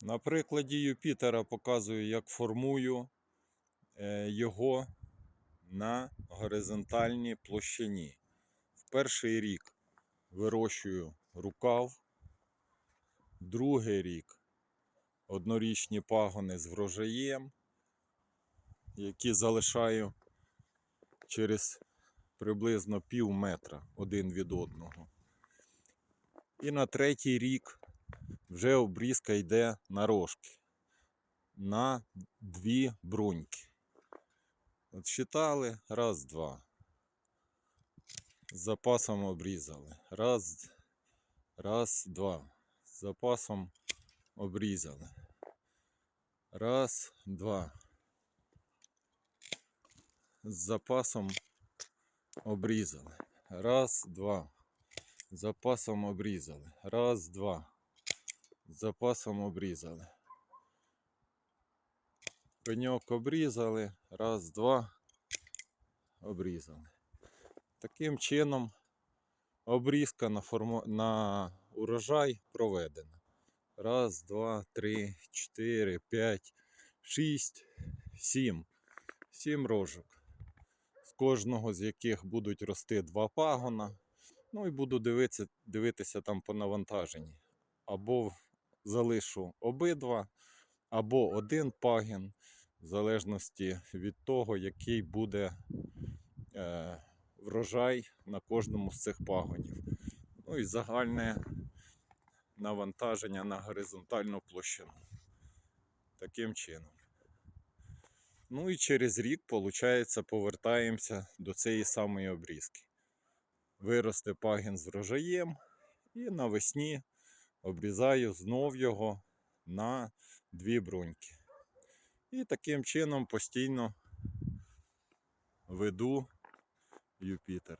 На прикладі Юпітера показую, як формую е, його на горизонтальній площині. В перший рік вирощую рукав, другий рік однорічні пагони з врожаєм, які залишаю через приблизно пів метра один від одного. І на третій рік вже обрізка йде на рожки. На дві бруньки. От считали, раз, два. З запасом обрізали. Раз, раз, два. З запасом обрізали. Раз, два. З запасом обрізали. Раз, два. З запасом обрізали. Раз, два. З запасом обрізали. Пеньок обрізали. Раз, два. Обрізали. Таким чином обрізка на, форму... на урожай проведена. Раз, два, три, чотири, п'ять, шість, сім. Сім рожок. З кожного з яких будуть рости два пагона. Ну і буду дивитися, дивитися там по навантаженні. Або залишу обидва, або один пагін, в залежності від того, який буде е, врожай на кожному з цих пагонів. Ну і загальне навантаження на горизонтальну площину. Таким чином. Ну і через рік, виходить, повертаємося до цієї самої обрізки. Виросте пагін з врожаєм, і навесні обрізаю знов його на дві бруньки. І таким чином постійно веду Юпітер.